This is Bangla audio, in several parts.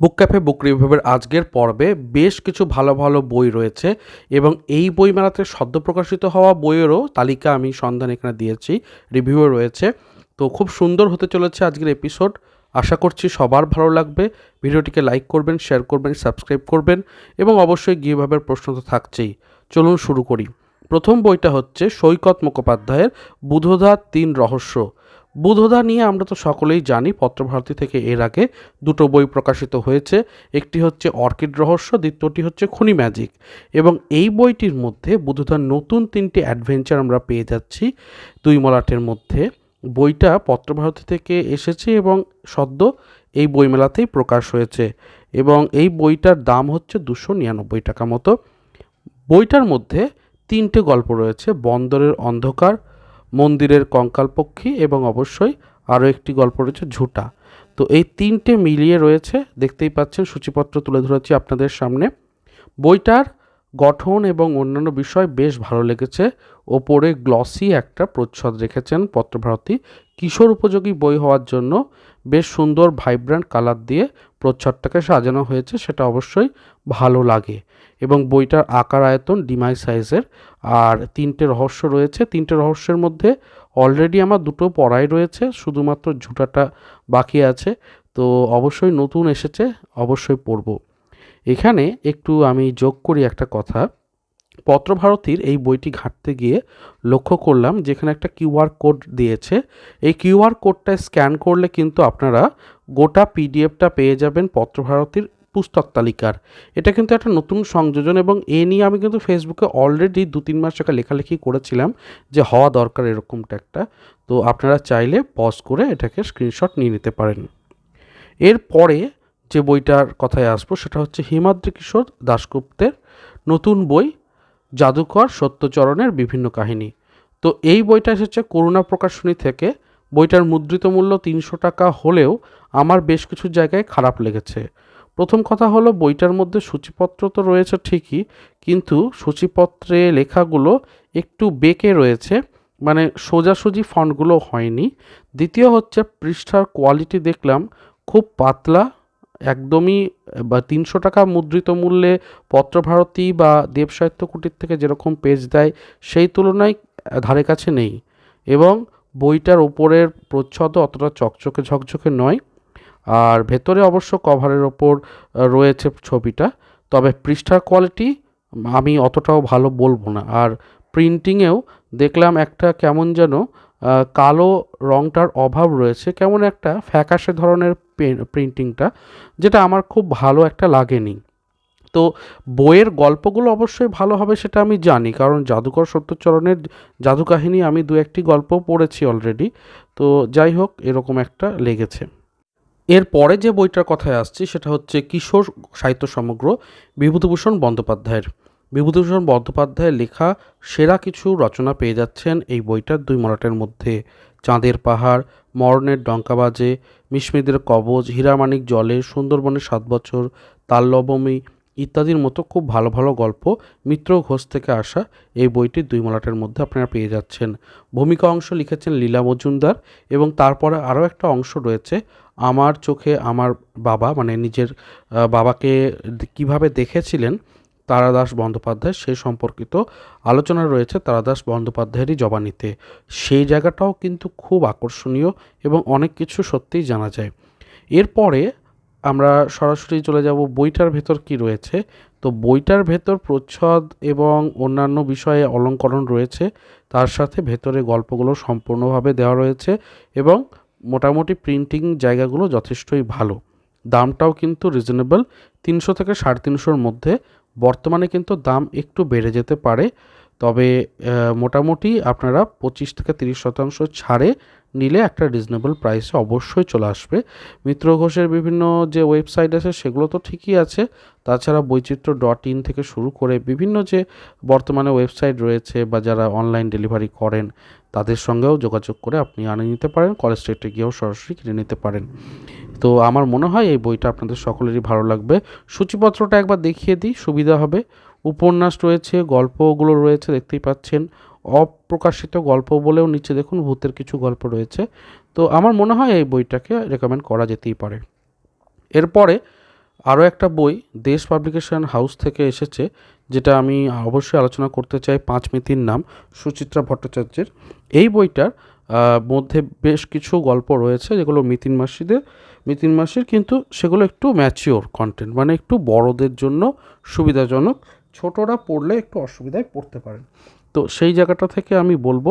বুক ক্যাফে, বুক রিভিউয়ের আজকের পর্বে বেশ কিছু ভালো ভালো বই রয়েছে এবং এই বই মেলাতে সদ্য প্রকাশিত হওয়া বইয়েরও তালিকা আমি সন্ধান এখানে দিয়েছি রিভিউয়ে রয়েছে। তো খুব সুন্দর হতে চলেছে আজকের এপিসোড। আশা করছি সবার ভালো লাগবে। ভিডিওটিকে লাইক করবেন, শেয়ার করবেন, সাবস্ক্রাইব করবেন এবং অবশ্যই গিয়েভাবের প্রশ্ন তো থাকছেই। চলুন শুরু করি। প্রথম বইটা হচ্ছে সৈকত মুখোপাধ্যায়ের বুধধার তিন রহস্য। বুধদা নিয়ে আমরা তো সকলেই জানি, পত্রভারতী থেকে এর আগে দুটো বই প্রকাশিত হয়েছে। একটি হচ্ছে অর্কিড রহস্য, দ্বিতীয়টি হচ্ছে খুনি ম্যাজিক। এবং এই বইটির মধ্যে বুধদার নতুন তিনটি অ্যাডভেঞ্চার আমরা পেয়ে যাচ্ছি দুই মলাটের মধ্যে। বইটা পত্রভারতী থেকে এসেছে এবং সদ্য এই বইমেলাতেই প্রকাশ হয়েছে এবং এই বইটার দাম হচ্ছে দুশো নিরানব্বই টাকা মতো। বইটার মধ্যে তিনটে গল্প রয়েছে, বন্দরের অন্ধকার মন্দিরের কঙ্কালপক্ষী এবং অবশ্যই আরও একটি গল্প রয়েছে ঝুটা। তো এই তিনটে মিলিয়ে রয়েছে, দেখতেই পাচ্ছেন, সূচিপত্র তুলে ধরেছি আপনাদের সামনে। বইটার গঠন এবং অন্যান্য বিষয় বেশ ভালো লেগেছে। ওপরে গ্লসি একটা প্রচ্ছদ রেখেছেন পত্রভারতী কিশোর উপযোগী বই হওয়ার জন্য বেশ সুন্দর ভাইব্রান্ট কালার দিয়ে প্রচ্ছদটাকে সাজানো হয়েছে, সেটা অবশ্যই ভালো লাগে। এবং বইটার আকার, আয়তন ডিমাই সাইজের, আর তিনটে রহস্য রয়েছে। তিনটে রহস্যের মধ্যে অলরেডি আমার দুটো পড়াই রয়েছে, শুধুমাত্র ঝুটাটা বাকি আছে। তো অবশ্যই নতুন এসেছে, অবশ্যই পড়ব। এখানে একটু আমি যোগ করি একটা কথা। পত্রভারতীর এই বইটি ঘাঁটতে গিয়ে লক্ষ্য করলাম যেখানে একটা কিউআর কোড দিয়েছে। এই কিউআর কোডটা স্ক্যান করলে কিন্তু আপনারা গোটা পিডিএফটা পেয়ে যাবেন পত্রভারতীর পুস্তক তালিকার। এটা কিন্তু একটা নতুন সংযোজন এবং এ নিয়ে আমি কিন্তু ফেসবুকে অলরেডি দু তিন মাস টাকা লেখালেখি করেছিলাম যে হওয়া দরকার এরকমটা একটা। তো আপনারা চাইলে পজ করে এটাকে স্ক্রিনশট নিয়ে নিতে পারেন। এরপরে যে বইটার কথায় আসব সেটা হচ্ছে হিমাদ্রি কিশোর দাশগুপ্তের নতুন বই জাদুকর সত্যচরণের বিভিন্ন কাহিনী। তো এই বইটা এসেছে করুণা প্রকাশনী থেকে। বইটার মুদ্রিত মূল্য তিনশো টাকা হলেও আমার বেশ কিছু জায়গায় খারাপ লেগেছে। প্রথম কথা হলো, বইটার মধ্যে সূচিপত্র তো রয়েছে ঠিকই, কিন্তু সূচিপত্রে লেখাগুলো একটু বেঁকে রয়েছে মানে সোজাসুজি ফন্টগুলো হয়নি। দ্বিতীয় হচ্ছে পৃষ্ঠার কোয়ালিটি দেখলাম খুব পাতলা একদমই, বা তিনশো টাকা মুদ্রিত মূল্যে পত্রভারতী বা দেব সাহিত্য কুটির থেকে যেরকম পেজ দেয়, সেই তুলনায় ধারে কাছে নেই। এবং বইটার ওপরের প্রচ্ছদ অতটা চকচকে ঝকঝকে নয়। আর ভেতরে অবশ্য কভারের ওপর রয়েছে ছবিটা। তবে পৃষ্ঠার কোয়ালিটি আমি অতটাও ভালো বলব না। আর প্রিন্টিংয়েও দেখলাম একটা কেমন যেন কালো রঙটার অভাব রয়েছে। কেমন একটা ফ্যাকাশে ধরনের প্রিন্টিংটা, যেটা আমার খুব ভালো একটা লাগেনি। তো বইয়ের গল্পগুলো অবশ্যই ভালো হবে সেটা আমি জানি, কারণ জাদুকর সত্যচরণের জাদু কাহিনী আমি দু একটি গল্প পড়েছি অলরেডি তো যাই হোক, এরকম একটা লেগেছে। এর পরে যে বইটার কথায় আসছি, সেটা হচ্ছে কিশোর সাহিত্য সমগ্র বিভূতিভূষণ বন্দ্যোপাধ্যায়ের। বিভূতিভূষণ বন্দ্যোপাধ্যায়ের লেখা সেরা কিছু রচনা পেয়ে যাচ্ছেন এই বইটার দুই মরাটের মধ্যে। চাঁদের পাহাড়, মরণের ডঙ্কাবাজে মিসমিদের কবজ হীরামানিক জলে, সুন্দরবনের সাত বছর তাল্লবমী ইত্যাদির মতো খুব ভালো ভালো গল্প মিত্র ঘোষ থেকে আসা এই বইটি দুই মলাটের মধ্যে আপনারা পেয়ে যাচ্ছেন। ভূমিকা অংশ লিখেছেন লীলা মজুমদার এবং তারপরে আরও একটা অংশ রয়েছে, আমার চোখে আমার বাবা মানে নিজের বাবাকে কীভাবে দেখেছিলেন তারাদাস বন্দ্যোপাধ্যায়, সে সম্পর্কিত আলোচনা রয়েছে তারাদাস বন্দ্যোপাধ্যায়েরই জবানিতে। সেই জায়গাটাও কিন্তু খুব আকর্ষণীয় এবং অনেক কিছু সত্যিই জানা যায়। এরপরে আমরা সরাসরি চলে যাব বইটার ভেতর কি রয়েছে। তো বইটার ভেতর প্রচ্ছদ এবং অন্যান্য বিষয়ে অলঙ্করণ রয়েছে। তার সাথে ভেতরে গল্পগুলো সম্পূর্ণভাবে দেওয়া রয়েছে এবং মোটামুটি প্রিন্টিং জায়গাগুলো যথেষ্টই ভালো। দামটাও কিন্তু রিজনেবল, তিনশো থেকে সাড়ে তিনশোর মধ্যে। বর্তমানে কিন্তু দাম একটু বেড়ে যেতে পারে। তবে মোটামুটি আপনারা পঁচিশ থেকে তিরিশ শতাংশ ছাড়ে নিলে একটা রিজনেবল প্রাইসে অবশ্যই চলে আসবে। মিত্র ঘোষের বিভিন্ন যে ওয়েবসাইট আছে সেগুলো তো ঠিকই আছে। তাছাড়া বৈচিত্র্য ডট ইন থেকে শুরু করে বিভিন্ন যে বর্তমানে ওয়েবসাইট রয়েছে বা যারা অনলাইন ডেলিভারি করেন, তাদের সঙ্গেও যোগাযোগ করে আপনি আনে নিতে পারেন কলেজ স্ট্রিটে গিয়েও সরাসরি কিনে নিতে পারেন। তো আমার মনে হয় এই বইটা আপনাদের সকলেরই ভালো লাগবে। সূচিপত্রটা একবার দেখিয়ে দিই, সুবিধা হবে। উপন্যাস রয়েছে, গল্পগুলো রয়েছে, দেখতেই পাচ্ছেন। অপ্রকাশিত গল্প বলেও নিচে দেখুন, ভূতের কিছু গল্প রয়েছে। তো আমার মনে হয় এই বইটাকে রেকমেন্ড করা যেতেই পারে। এরপরে আরও একটা বই, দেশ পাবলিকেশন হাউস থেকে এসেছে, যেটা আমি অবশ্যই আলোচনা করতে চাই পাঁচ মিতির নাম, সুচিত্রা ভট্টাচার্যের। এই বইটার মধ্যে বেশ কিছু গল্প রয়েছে, যেগুলো মিতিন মাসিদের, মিতিন মাসির কিন্তু সেগুলো একটু ম্যাচিওর কন্টেন্ট মানে একটু বড়দের জন্য সুবিধাজনক ছোটরা পড়লে একটু অসুবিধায় পড়তে পারেন। তো সেই জায়গাটা থেকে আমি বলব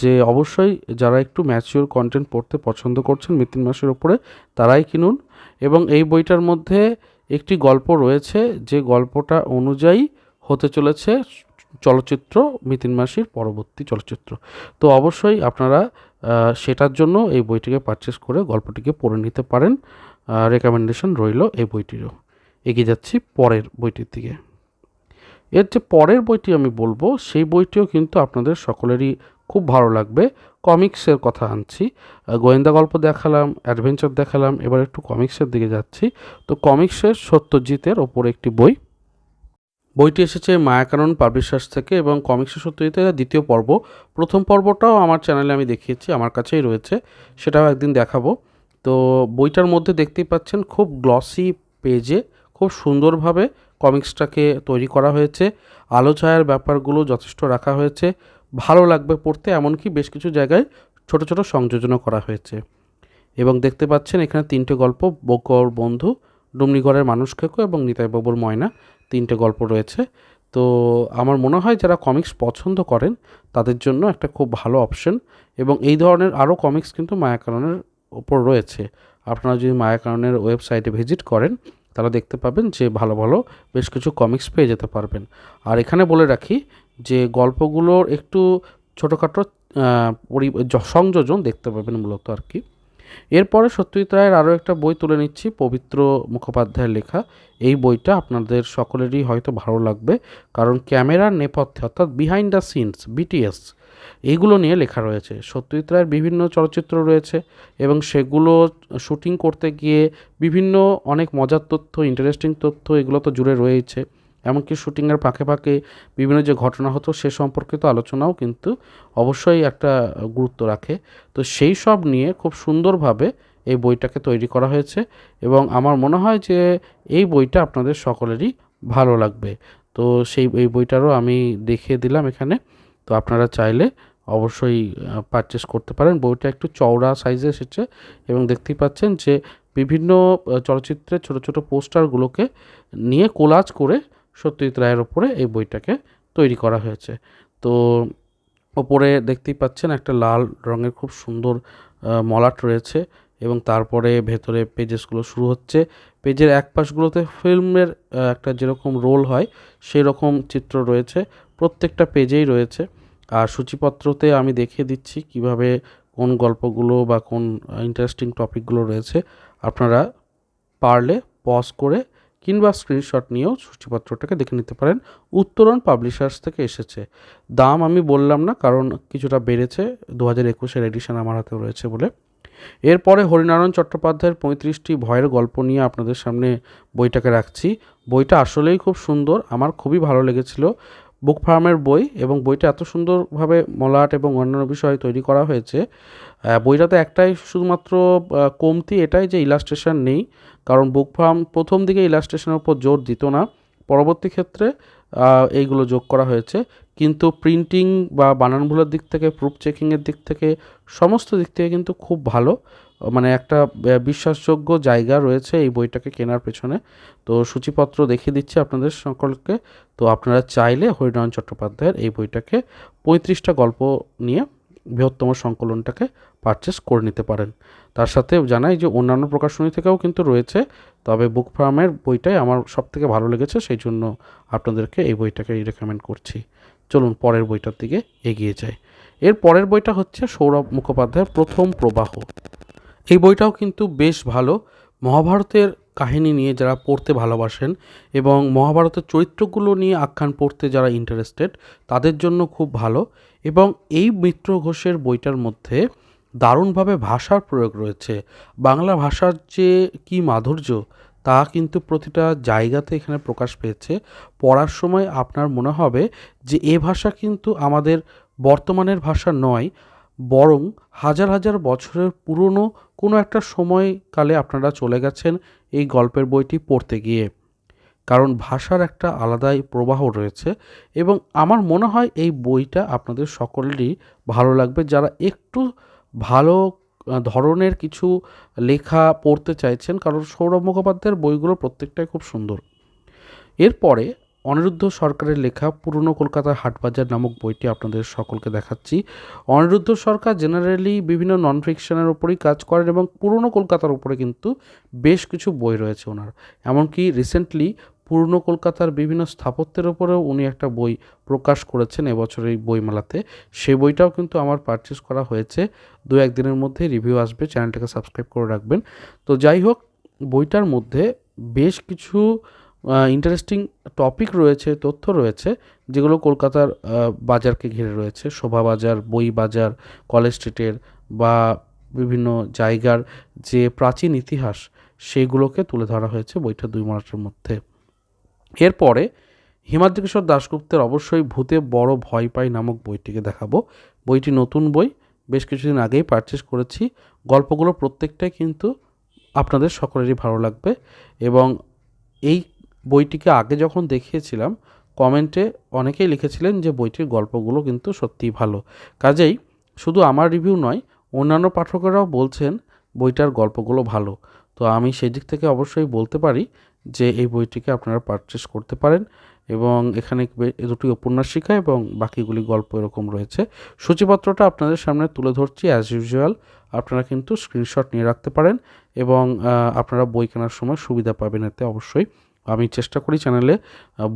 যে অবশ্যই যারা একটু ম্যাচিওর কন্টেন্ট পড়তে পছন্দ করছেন মিতিন মাসের ওপরে, তারাই কিনুন। এবং এই বইটার মধ্যে একটি গল্প রয়েছে যে গল্পটা অনুযায়ী হতে চলেছে চলচ্চিত্র মিতিন মাসির পরবর্তী চলচ্চিত্র। তো অবশ্যই আপনারা সেটার জন্য এই বইটিকে পারচেস করে গল্পটিকে পড়ে নিতে পারেন। রেকমেন্ডেশন রইল এই বইটিরও। এগিয়ে যাচ্ছি পরের বইটির দিকে। এর যে পরের বইটি আমি বলব, সেই বইটিও কিন্তু আপনাদের সকলেরই খুব ভালো লাগবে। কমিক্সের কথা আনছি। গোয়েন্দা গল্প দেখালাম, অ্যাডভেঞ্চার দেখালাম, এবার একটু কমিক্সের দিকে যাচ্ছি। তো কমিক্সের সত্যজিতের ওপর একটি বই। বইটি এসেছে মায়াকানন পাবলিশার্স থেকে এবং কমিক্সের সত্যজিতের দ্বিতীয় পর্ব। প্রথম পর্বটাও আমার চ্যানেলে আমি দেখিয়েছি, আমার কাছেই রয়েছে, সেটাও একদিন দেখাবো। তো বইটার মধ্যে দেখতেই পাচ্ছেন, খুব গ্লসি পেজে খুব সুন্দরভাবে কমিক্সটাকে তৈরি করা হয়েছে। আলো ছায়ার ব্যাপারগুলো যথেষ্ট রাখা হয়েছে। ভালো লাগবে পড়তে, এমনকি বেশ কিছু জায়গায় ছোট ছোট সংযোজনও করা হয়েছে। এবং দেখতে পাচ্ছেন, এখানে তিনটে গল্প বকর বন্ধু ডুমনিগড়ের মানুষ খেকো এবং নিতাই বাবুর ময়না, তিনটে গল্প রয়েছে। তো আমার মনে হয় যারা কমিক্স পছন্দ করেন, তাদের জন্য একটা খুব ভালো অপশন। এবং এই ধরনের আরও কমিক্স কিন্তু মায়াকাননের ওপর রয়েছে। আপনারা যদি মায়াকাননের ওয়েবসাইটে ভিজিট করেন তাহলে দেখতে পাবেন যে ভালো ভালো বেশ কিছু কমিক্স পেয়ে যেতে পারবেন। আর এখানে বলে রাখি যে গল্পগুলোর একটু ছোটোখাটো সংযোজন দেখতে পাবেন মূলত আর কি। এরপরে সত্যজিৎ রায়ের আরও একটা বই তুলে নিচ্ছি, পবিত্র মুখোপাধ্যায়ের লেখা। এই বইটা আপনাদের সকলেরই হয়তো ভালো লাগবে, কারণ ক্যামেরার নেপথ্যে, অর্থাৎ বিহাইন্ড দ্য সিনস বিটিএস এইগুলো নিয়ে লেখা রয়েছে। সত্যজিৎ রায়ের বিভিন্ন চলচ্চিত্র রয়েছে এবং সেগুলো শুটিং করতে গিয়ে বিভিন্ন অনেক মজার তথ্য ইন্টারেস্টিং তথ্য, এগুলো তো জুড়ে রয়েছে এমনকি শুটিংয়ের ফাঁকে ফাঁকে বিভিন্ন যে ঘটনা হতো সে সম্পর্কিত আলোচনাও কিন্তু অবশ্যই একটা গুরুত্ব রাখে। তো সেই সব নিয়ে খুব সুন্দরভাবে এই বইটাকে তৈরি করা হয়েছে এবং আমার মনে হয় যে এই বইটা আপনাদের সকলেরই ভালো লাগবে। তো সেই, এই বইটারও আমি দেখিয়ে দিলাম এখানে। তো আপনারা চাইলে অবশ্যই পারচেস করতে পারেন। বইটা একটু চওড়া সাইজে এসেছে এবং দেখতেই পাচ্ছেন যে বিভিন্ন চলচ্চিত্রের ছোট ছোট পোস্টারগুলোকে নিয়ে কোলাজ করে সত্যজিৎ রায়ের ওপরে এই বইটাকে তৈরি করা হয়েছে। তো ওপরে দেখতেই পাচ্ছেন একটা লাল রঙের খুব সুন্দর মলাট রয়েছে এবং তারপরে ভেতরে পেজেসগুলো শুরু হচ্ছে। পেজের এক পাশগুলোতে ফিল্মের একটা যেরকম রোল হয় সেই রকম চিত্র রয়েছে, প্রত্যেকটা পেজেই রয়েছে। আর সূচিপত্রতে আমি দেখিয়ে দিচ্ছি কীভাবে কোন গল্পগুলো বা কোন ইন্টারেস্টিং টপিকগুলো রয়েছে। আপনারা পারলে পজ করে কিংবা স্ক্রিনশট নিয়েও সূচিপত্রটাকে দেখে নিতে পারেন। উত্তরণ পাবলিশার্স থেকে এসেছে। দাম আমি বললাম না, কারণ কিছুটা বেড়েছে। দু হাজার একুশের এডিশন আমার হাতে রয়েছে বলে। এরপরে হরিনারায়ণ চট্টোপাধ্যায়ের পঁয়ত্রিশটি ভয়ের গল্প নিয়ে আপনাদের সামনে বইটাকে রাখছি। বইটা আসলেই খুব সুন্দর, আমার খুবই ভালো লেগেছিল। বুক ফার্মের বই এবং বইটা এত সুন্দরভাবে মলাট এবং অন্যান্য বিষয় তৈরি করা হয়েছে। বইটাতে একটাই শুধুমাত্র কমতি এটাই যে ইলাস্ট্রেশন নেই, কারণ বুক ফার্ম প্রথম দিকে ইলাস্ট্রেশনের উপর জোর দিত না। পরবর্তী ক্ষেত্রে এইগুলো যোগ করা হয়েছে। কিন্তু প্রিন্টিং বা বানান ভুলের দিক থেকে প্রুফ চেকিংয়ের দিক থেকে, সমস্ত দিক থেকে কিন্তু খুব ভালো। মানে একটা বিশ্বাসযোগ্য জায়গা রয়েছে এই বইটাকে কেনার পেছনে। তো সূচিপত্র দেখিয়ে দিচ্ছি আপনাদের সকলকে। তো আপনারা চাইলে হরিনারায়ণ চট্টোপাধ্যায়ের এই বইটাকে পঁয়ত্রিশটা গল্প নিয়ে বৃহত্তম সংকলনটাকে পারচেস করে নিতে পারেন। তার সাথে জানাই যে অন্যান্য প্রকাশনী থেকেও কিন্তু রয়েছে, তবে বুক ফার্মের বইটাই আমার সব থেকে ভালো লেগেছে, সেই জন্য আপনাদেরকে এই বইটাকে রেকমেন্ড করছি। চলুন পরের বইটার দিকে এগিয়ে যাই। এর পরের বইটা হচ্ছে সৌরভ মুখোপাধ্যায়ের প্রথম প্রবাহ। এই বইটাও কিন্তু বেশ ভালো। মহাভারতের কাহিনী নিয়ে যারা পড়তে ভালোবাসেন এবং মহাভারতের চরিত্রগুলো নিয়ে আখ্যান পড়তে যারা ইন্টারেস্টেড তাদের জন্য খুব ভালো। এবং এই মিত্র ঘোষের বইটার মধ্যে দারুণভাবে ভাষার প্রয়োগ রয়েছে। বাংলা ভাষার যে কী মাধুর্য, তা কিন্তু প্রতিটা জায়গাতে এখানে প্রকাশ পেয়েছে। পড়ার সময় আপনার মনে হবে যে, এ ভাষা কিন্তু আমাদের বর্তমানের ভাষা নয় বরং হাজার হাজার বছরের পুরনো কোনো একটা সময়কালে আপনারা চলে গেছেন এই গল্পের বইটি পড়তে গিয়ে। কারণ ভাষার একটা আলাদাই প্রবাহ রয়েছে এবং আমার মনে হয় এই বইটা আপনাদের সকলেরই ভালো লাগবে। যারা একটু ভালো ধরনের কিছু লেখা পড়তে চাইছেন, কারণ সৌরভ মুখোপাধ্যায়ের বইগুলো প্রত্যেকটাই খুব সুন্দর। এরপরে অনিরুদ্ধ সরকারের লেখা পুরনো কলকাতার হাটবাজার নামক বইটি আপনাদের সকলকে দেখাচ্ছি। অনিরুদ্ধ সরকার জেনারেলি বিভিন্ন নন ফিকশনের ওপরেই কাজ করেন এবং পুরনো কলকাতার উপরে কিন্তু বেশ কিছু বই রয়েছে ওনার। এমনকি রিসেন্টলি পুরনো কলকাতার বিভিন্ন স্থাপত্যের ওপরেও উনি একটা বই প্রকাশ করেছেন এবছর এই বইমেলাতে। সেই বইটাও কিন্তু আমার পারচেস করা হয়েছে। দু একদিনের মধ্যে রিভিউ আসবে চ্যানেলটাকে সাবস্ক্রাইব করে রাখবেন। তো যাই হোক, বইটার মধ্যে বেশ কিছু ইন্টারেস্টিং টপিক রয়েছে, তথ্য রয়েছে, যেগুলো কলকাতার বাজারকে ঘিরে রয়েছে। শোভা বাজার, বই বাজার কলেজ স্ট্রিটের বা বিভিন্ন জায়গার যে প্রাচীন ইতিহাস, সেগুলোকে তুলে ধরা হয়েছে বইটা দুই মাসের মধ্যে। এরপরে হিমাদ্রি কিশোর দাশগুপ্তের অবশ্যই ভূতে বড় ভয় পাই নামক বইটিকে দেখাবো। বইটি নতুন বই, বেশ কিছুদিন আগেই পারচেস করেছি। গল্পগুলো প্রত্যেকটাই কিন্তু আপনাদের সকলেরই ভালো লাগবে এবং এই বইটিকে আগে যখন দেখিয়েছিলাম, কমেন্টে অনেকেই লিখেছিলেন যে বইটির গল্পগুলো কিন্তু সত্যিই ভালো। কাজেই শুধু আমার রিভিউ নয়, অন্যান্য পাঠকেরাও বলছেন বইটার গল্পগুলো ভালো। তো আমি সেই দিক থেকে অবশ্যই বলতে পারি যে এই বইটিকে আপনারা পারচেস করতে পারেন এবং এখানে দুটি উপন্যাসিকা এবং বাকিগুলি গল্প এরকম রয়েছে। সূচিপত্রটা আপনাদের সামনে তুলে ধরছি অ্যাজ ইউজুয়াল আপনারা কিন্তু স্ক্রিনশট নিয়ে রাখতে পারেন এবং আপনারা বই কেনার সময় সুবিধা পাবেন এতে অবশ্যই। আমি চেষ্টা করি চ্যানেলে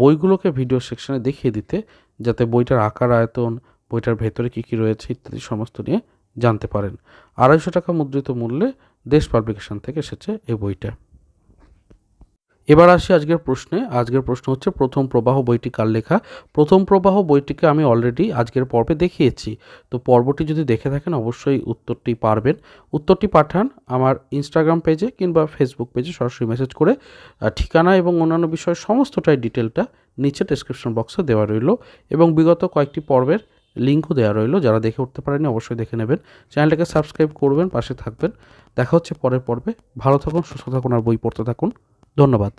বইগুলোকে ভিডিও সেকশনে দেখিয়ে দিতে, যাতে বইটার আকার, আয়তন, বইটার ভেতরে কী কী রয়েছে ইত্যাদি সমস্ত নিয়ে জানতে পারেন। আড়াইশো টাকা মুদ্রিত মূল্যে দেশ পাবলিকেশন থেকে এসেছে এই বইটা। এবার আসি আজকের প্রশ্নে। আজকের প্রশ্ন হচ্ছে, প্রথম প্রবাহ বইটি কার লেখা? প্রথম প্রবাহ বইটিকে আমি অলরেডি আজকের পর্বে দেখিয়েছি। তো পর্বটি যদি দেখে থাকেন, অবশ্যই উত্তরটি পারবেন। উত্তরটি পাঠান আমার ইনস্টাগ্রাম পেজে কিংবা ফেসবুক পেজে সরাসরি মেসেজ করে। ঠিকানা এবং অন্যান্য বিষয়ের সমস্তটাই ডিটেলটা নিচে ডেসক্রিপশন বক্সে দেওয়া রইল এবং বিগত কয়েকটি পর্বের লিঙ্কও দেওয়া রইল। যারা দেখে উঠতে পারেনি অবশ্যই দেখে নেবেন। চ্যানেলটাকে সাবস্ক্রাইব করবেন, পাশে থাকবেন। দেখা হচ্ছে পরের পর্বে। ভালো থাকুন, সুস্থ থাকুন আর বই পড়তে থাকুন। ধন্যবাদ।